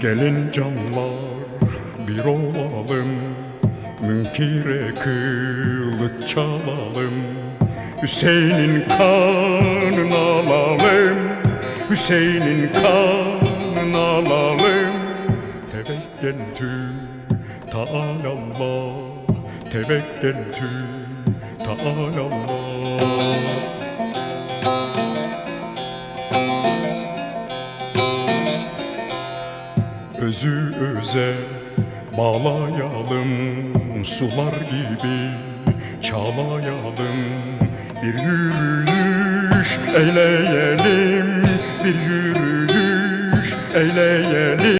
Gelin canlar bir olalım. Münkire kılıç çalalım. Hüseyin'in kanını alalım. Hüseyin'in kanını alalım. Tevekkeltü ta'alallah Tevekkeltü ta'alallah Özü öze bağlayalım Sular gibi çağlayalım. Bir yürüyüş eyleyelim Bir yürüyüş eyleyelim